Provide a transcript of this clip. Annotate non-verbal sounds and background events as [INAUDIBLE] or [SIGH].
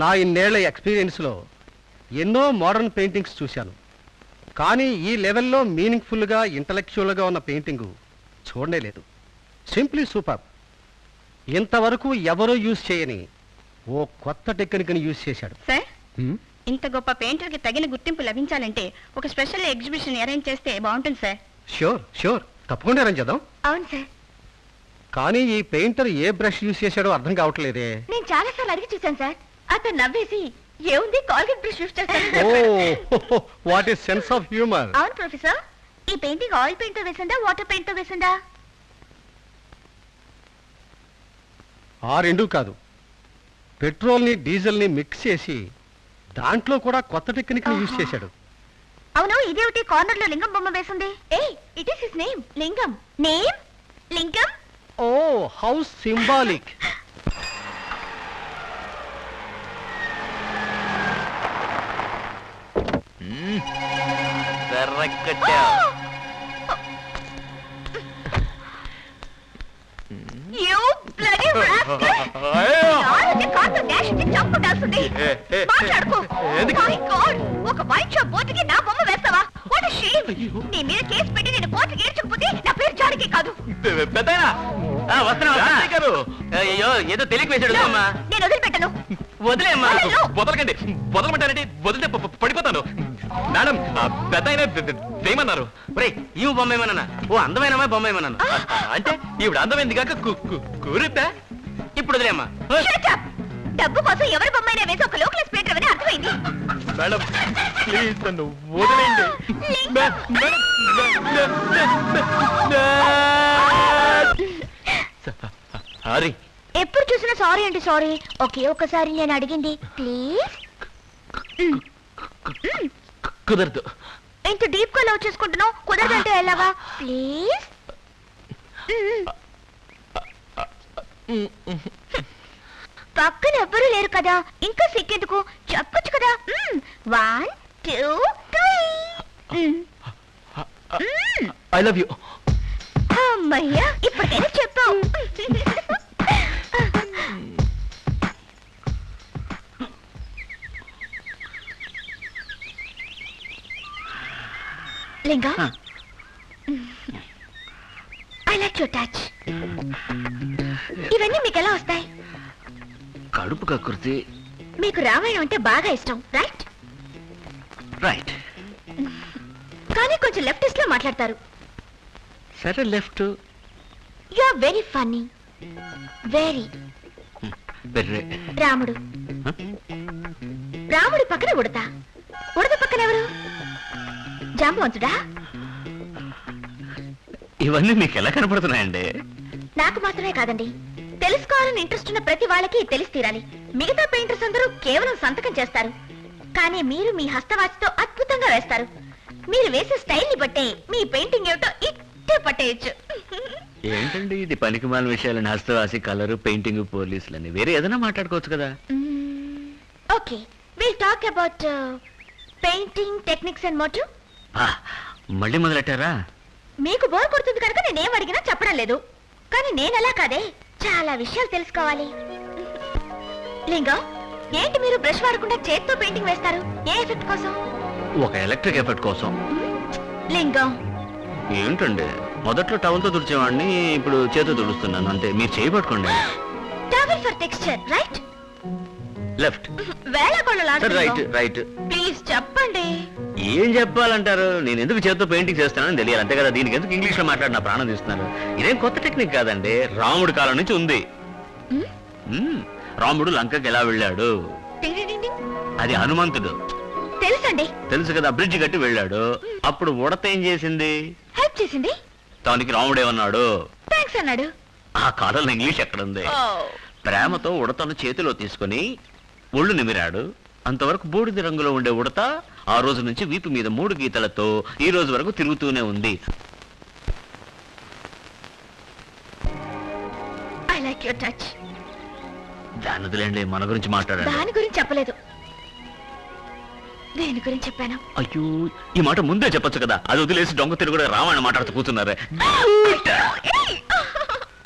నా ఇన్నేళ్ళ ఎక్స్పీరియన్స్లో ఎన్నో modern paintings చూశాను. కానీ ఈ లెవెల్లో మీనింగ్ఫుల్గా ఇంటలెక్చువల్గా ఉన్న పెయింటింగు చూడనే లేదు. Simply super! ఇంతవరకు ఎవరూ యూజ్ చేయని ఓ కొత్త టెక్నిక్ని యూజ్ చేశాడు. సార్ ఇంత గొప్ప పెయింటర్కి తగిన గుర్తింపు లభించాలంటే ఒక స్పెషల్ ఎగ్జిబిషన్ అరేంజ్ చేస్తే బాగుంటుంది సార్. షూర్ షూర్ తప్పకుండా అరేంజ్ చేద్దాం. అవును సార్. కానీ ఈ పెయింటర్ ఏ బ్రష్ యూజ్ చేశాడో అర్థం కావట్లేదే. నేను చాలా సార్లు అడిగి చూశాను సార్. అతను నవ్వేసి ఏముంది? కాల్గేట్ బ్రష్ యూస్ చేస్తాను. ఓ what is sense of humour? అవును ప్రొఫెసర్. ఈ పెయింటింగ్ ఆయిల్ పెయింట్తో వేసిందా వాటర్ పెయింట్తో వేసిందా? ఆ రెండు కాదు. పెట్రోల్ని డీజిల్ని మిక్స్ చేసి దాంట్లో కూడా కొత్త టెక్నిక్ని యూజ్ ఆహా. చేశాడు. అవును ఇదేమిటి? కార్నర్లో లింగం బొమ్మ వేసింది. A it is his name Lingam. Name? Lingam? Oh how symbolic చంపుతాల్సింది మాట్లాడుకో. మై గాడ్ ఒక వైన్ షాప్ బోర్డుకి నా బొమ్మ వేస్తావా? వాట్ ఇస్ షేమ్ నీ మీద కేసు పెట్టి నేను కోర్టుకి ఏడ్చకపోతే జానకి కాదు. వస్తున్నా అయ్యో ఏదో తెలియక వేసాడు అమ్మా నేను వదిలిపెట్టను. వదిలేమ్మా. వదలకండి. వదలమంటారండి వదిలితే పడిపోతాను. మేడం పెద్ద ఆయన వేయమన్నారు ఒరే ఈ బొమ్మ ఏమన్నా ఓ అందమైన అమ్మాయి బొమ్మ ఏమన్నాను? అంటే ఈవిడ అందమైంది కాక కూరితే ఇప్పుడు వదిలేమ్మా! డబ్బు కోసం ఎవరి బొమ్మైనా వేసి ఒక లోకల్ పెయింటర్ అని అర్థమైంది. మేడం ప్లీజ్ నన్ను వదిలేండి సారీ. ఎప్పుడు చూసినా సారీ అంటే సారీ. ఒకే ఒక్కసారి నేను అడిగింది ప్లీజ్. కుదరదు. ఇంత డీప్గా లవ్ చేసుకుంటున్నావు కుదరదంటే ఎలాగా? ప్లీజ్. పక్కన ఎవ్వరూ లేరు కదా. ఇంకా సిక్కేందుకు చెప్పొచ్చు కదా. One two three. I love you. అమ్మయ్యా ఇప్పటికైనా చెప్పావు Linga. I like your touch ఇవన్నీ మీకు ఎలా వస్తాయి? కడుపు కక్కుర్తి మీకు రామాయణం అంటే బాగా ఇష్టం రైట్ రైట్ కానీ కొంచెం లెఫ్టిస్ట్లో మాట్లాడతారు. సరే left you are very funny very బెర్రే రాముడు. రాముడి పక్కన ఉడత. ఉడత పక్కన ఎవరు? జాంబవంతుడా? ఇవన్నీ మీకు ఎలా కనపడుతున్నాయండి? నాకు మాత్రమే కాదండి. తెలుసుకోవాలని ఇంట్రెస్ట్ ఉన్న ప్రతి వాళ్ళకి తెలిసి తీరాలి. మిగతా పెయింటర్స్ అందరూ కేవలం సంతకం చేస్తారు. కానీ మీరు మీ హస్తవాచితో అద్భుతంగా వేస్తారు. మీరు వేసే స్టైల్ని బట్టే మీ పెయింటింగ్ ఏమిటో ఇట్టే పట్టేయచ్చు. ఏంటండి ఇది పనికిమాల విషయాలని హస్తవాసి కలరు పెయింటింగ్ పోలీసులని వేరే ఏదైనా మాట్లాడుకోవచ్చు కదా? Okay. Will talk about painting techniques and motive మళ్ళీ మొదలెట్టారా? మీకు బోర్ కొడుతుంది కనుక నేనేం అడిగినా చెప్పడం లేదు. కానీ నేను అలా కాదే. చాలా విషయాలు తెలుసుకోవాలి. లింగం ఏంటి మీరు బ్రష్ వాడకుండా చేత్తో పెయింటింగ్ వేస్తారు? ఏ ఎఫెక్ట్ కోసం? ఒక ఎలక్ట్రిక్ ఎఫెక్ట్ కోసం. లింగం. ఏంటండి? మొదట్లో టవల్తో తుడిచేవాడిని ఇప్పుడు చేతితో తుడుస్తున్నాను అంతే. మీరు చేయబట్టుకోండి towel for texture right left. వేళ రైట్ రైట్. ప్లీజ్ చెప్పండి. ఏం చెప్పాలంటారు? నేను ఎందుకు చేతితో పెయింటింగ్ చేస్తానని తెలియాలి. అంతే కదా దీనికి ఎందుకు ఇంగ్లీష్లో మాట్లాడి నా ప్రాణం తీస్తున్నారు? ఇదేం కొత్త టెక్నిక్ కాదండి. రాముడి కాలం నుంచి ఉంది. రాముడు లంకకి ఎలా వెళ్ళాడు. అది హనుమంతుడు. తెలుసండి. తెలుసు కదా బ్రిడ్జ్ కట్టి వెళ్ళాడు. అప్పుడు ఉడత ఏం చేసింది? హెల్ప్ చేసింది? తనకి రాముడు ఏమన్నాడు థ్యాంక్స్ అన్నాడు. ఆ కాలంలో ఇంగ్లీష్ ఎక్కడుంది? ప్రేమతో ఉడతను చేతిలో తీసుకొని ఒళ్ళు నిమిరాడు. అంతవరకు బూడిద రంగులో ఉండే ఉడత ఆ రోజు నుంచి వీపు మీద మూడు గీతలతో ఈ రోజు వరకు తిరుగుతూనే ఉంది. ఐ లైక్ యువర్ టచ్ దాని వదిలేండి మన గురించి మాట్లాడండి. దాని గురించి చెప్పలేదు. దేని గురించి చెప్పాను? అయ్యో ఈ మాట ముందే చెప్పొచ్చు కదా. అది వదిలేసి దొంగ తిరుగుడు రామాయణ మాట్లాడుతూ కూర్చున్నారే [LAUGHS] [LAUGHS]